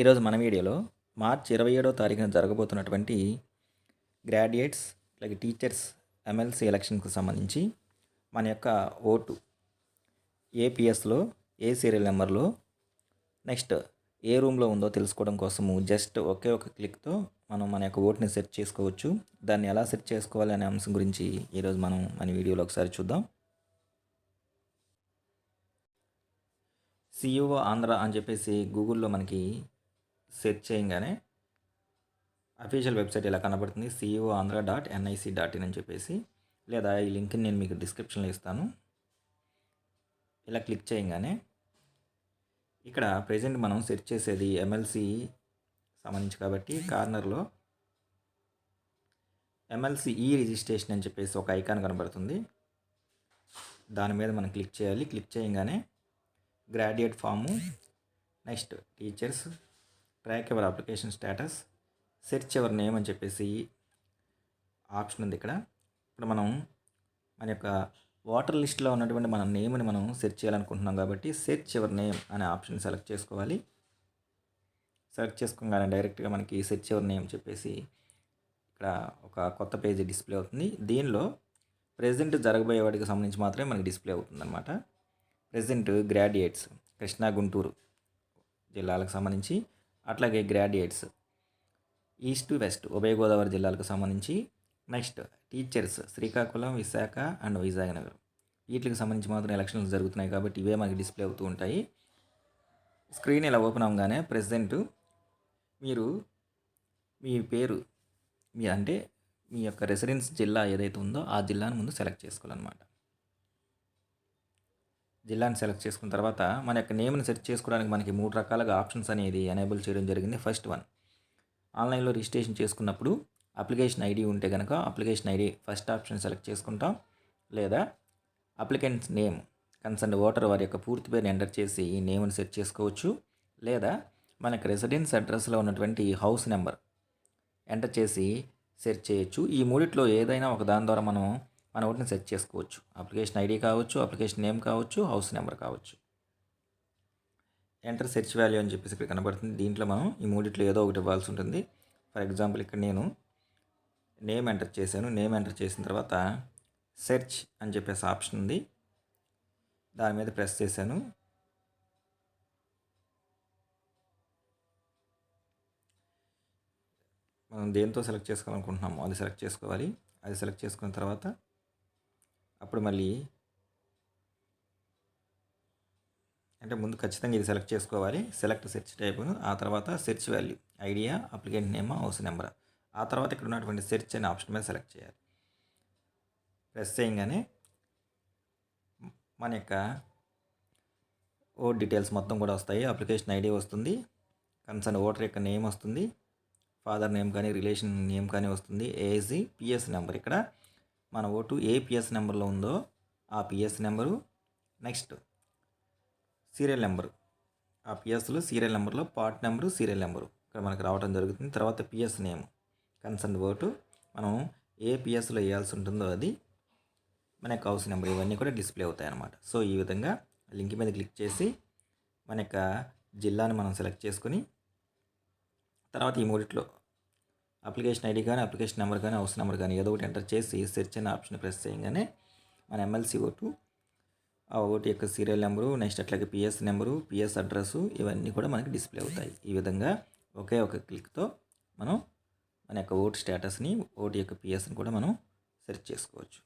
ఈరోజు మన వీడియోలో మార్చ్ ఇరవై ఏడో తారీఖున జరగబోతున్నటువంటి గ్రాడ్యుయేట్స్ అలాగే టీచర్స్ ఎమ్మెల్సీ ఎలక్షన్కి సంబంధించి మన యొక్క ఓటు ఏపీఎస్లో ఏ సీరియల్ నెంబర్లో నెక్స్ట్ ఏ రూమ్లో ఉందో తెలుసుకోవడం కోసము జస్ట్ ఒకే ఒక క్లిక్తో మనం మన యొక్క ఓటుని సెర్చ్ చేసుకోవచ్చు. దాన్ని ఎలా సెట్ చేసుకోవాలి అనే అంశం గురించి ఈరోజు మనం మన వీడియోలో ఒకసారి చూద్దాం. సిఇఓ ఆంధ్ర అని చెప్పేసి గూగుల్లో మనకి సెర్చ్ చేయగానే అఫీషియల్ వెబ్సైట్ ఇలా కనబడుతుంది? CEO Andhra dot NIC dot in అని చెప్పేసి లేదా ఈ లింక్ని నేను మీకు డిస్క్రిప్షన్లో ఇస్తాను. ఇలా క్లిక్ చేయగానే ఇక్కడ ప్రజెంట్ మనం సెర్చ్ చేసేది ఎమ్మెల్సీ సంబంధించి కాబట్టి కార్నర్లో ఎమ్మెల్సీ ఈ రిజిస్ట్రేషన్ అని చెప్పేసి ఒక ఐకాన్ కనబడుతుంది. దాని మీద మనం క్లిక్ చేయాలి. క్లిక్ చేయగానే graduate form next teachers track your application status search your name అని చెప్పేసి ఆప్షన్ ఉంది ఇక్కడ. ఇప్పుడు మనం మన యొక్క వాటర్ లిస్ట్లో ఉన్నటువంటి మన నేమ్ని మనం సెర్చ్ చేయాలనుకుంటున్నాం కాబట్టి సెర్చ్ ఎవర్ నేమ్ అనే ఆప్షన్ సెలెక్ట్ చేసుకోవాలి. సెలెక్ట్ చేసుకోగానే డైరెక్ట్గా మనకి సెర్చ్ ఎవర్ నేమ్ చెప్పేసి ఇక్కడ ఒక కొత్త పేజీ డిస్ప్లే అవుతుంది. దీనిలో ప్రెసెంట్ జరగబోయే వాటికి సంబంధించి మాత్రమే మనకి డిస్ప్లే అవుతుందన్నమాట. ప్రెసెంట్ గ్రాడ్యుయేట్స్ కృష్ణా గుంటూరు జిల్లాలకు సంబంధించి అట్లాగే గ్రాడ్యుయేట్స్. ఈస్ట్ వెస్ట్ ఉభయ గోదావరి జిల్లాలకు సంబంధించి next teachers Srikakulam Visakha and Vizianagaram. వీటికి సంబంధించి మాత్రం ఎలక్షన్స్ జరుగుతున్నాయి కాబట్టి ఇవే మనకి డిస్ప్లే అవుతూ ఉంటాయి. స్క్రీన్ ఇలా ఓపెన్ అవ్వగానే ప్రెసిడెంట్ మీరు మీ పేరు మీ అంటే మీ యొక్క రెసిడెన్స్ జిల్లా ఏదైతే ఉందో ఆ జిల్లాను ముందు సెలెక్ట్ చేసుకోవాలన్నమాట. జిల్లాని సెలెక్ట్ చేసుకున్న తర్వాత మన యొక్క నేమ్ని సెర్చ్ చేసుకోవడానికి మనకి మూడు రకాలుగా ఆప్షన్స్ అనేది ఎనేబుల్ చేయడం జరిగింది. ఫస్ట్ వన్ ఆన్లైన్లో రిజిస్ట్రేషన్ చేసుకున్నప్పుడు అప్లికేషన్ ఐడి ఉంటే కనుక application ID first option select చేసుకుంటాం. లేదా అప్లికెంట్స్ నేమ్ కన్సర్న్ ఓటర్ వారి యొక్క పూర్తి పేరుని ఎంటర్ చేసి ఈ నేమ్ని సెట్ చేసుకోవచ్చు. లేదా మనకు రెసిడెన్స్ అడ్రస్లో ఉన్నటువంటి హౌస్ నెంబర్ ఎంటర్ చేసి సెర్చ్ చేయొచ్చు. ఈ మూడిట్లో ఏదైనా ఒక దాని ద్వారా మనం మన ఒకటిని సెట్ చేసుకోవచ్చు. అప్లికేషన్ ఐడి కావచ్చు అప్లికేషన్ నేమ్ కావచ్చు హౌస్ నెంబర్ కావచ్చు. ఎంటర్ సెర్చ్ వాల్యూ అని చెప్పేసి ఇక్కడ కనబడుతుంది. దీంట్లో మనం ఈ మూడిట్లో ఏదో ఒకటి ఇవ్వాల్సి ఉంటుంది. ఫర్ ఎగ్జాంపుల్ ఇక్కడ నేను నేమ్ ఎంటర్ చేశాను. నేమ్ ఎంటర్ చేసిన తర్వాత సెర్చ్ అని చెప్పేసి ఆప్షన్ ఉంది. దాని మీద ప్రెస్ చేశాను. మనం దేంతో సెలెక్ట్ చేసుకోవాలనుకుంటున్నామో అది సెలెక్ట్ చేసుకోవాలి. అది సెలెక్ట్ చేసుకున్న తర్వాత అప్పుడు మళ్ళీ అంటే ముందు ఖచ్చితంగా ఇది సెలెక్ట్ చేసుకోవాలి. Select search type. ఆ తర్వాత search value. Idea applicant name house number. ఆ తర్వాత ఇక్కడ ఉన్నటువంటి సెర్చ్ అనే ఆప్షన్ మీద సెలెక్ట్ చేయాలి. ప్రెస్ చేయగానే మన యొక్క ఓ డీటెయిల్స్ మొత్తం కూడా వస్తాయి. అప్లికేషన్ ఐడి వస్తుంది. కన్సర్న్ ఓటర్ యొక్క నేమ్ వస్తుంది. ఫాదర్ నేమ్ కానీ రిలేషన్ నేమ్ కానీ వస్తుంది. ఏజీ పిఎస్ నెంబర్ ఇక్కడ. మన ఓటు ఏ పిఎస్ నెంబర్లో ఉందో ఆ PS number next serial number. ఆ పిఎస్లో సీరియల్ నెంబర్లో పార్ట్ నెంబరు సీరియల్ నెంబరు. ఇక్కడ మనకు రావడం జరుగుతుంది. తర్వాత పిఎస్ నేమ్ కన్సర్న్ ఓటు. మనం ఏ పిఎస్లో వేయాల్సి ఉంటుందో అది మన యొక్క హౌస్ నెంబర్ ఇవన్నీ కూడా డిస్ప్లే అవుతాయి అన్నమాట. సో ఈ విధంగా లింక్ మీద క్లిక్ చేసి మన యొక్క జిల్లాని మనం సెలెక్ట్ చేసుకొని తర్వాత ఈ మూడిట్లో అప్లికేషన్ ఐడి కానీ అప్లికేషన్ నెంబర్ కానీ హౌస్ నెంబర్ కానీ ఏదో ఒకటి ఎంటర్ చేసి సెర్చ్ అనే ఆప్షన్ ప్రెస్ చేయగానే మన ఎమ్మెల్సీ ఓటు ఆ ఓటు యొక్క సీరియల్ నెంబరు నెక్స్ట్ అట్లాగే పిఎస్ నెంబరు పిఎస్ అడ్రస్సు ఇవన్నీ కూడా మనకి డిస్ప్లే అవుతాయి. ఈ విధంగా ఒకే ఒక క్లిక్తో మనం మన యొక్క ఓటు స్టేటస్ని ఓటు యొక్క పిఎస్ని కూడా మనం సెర్చ్ చేసుకోవచ్చు.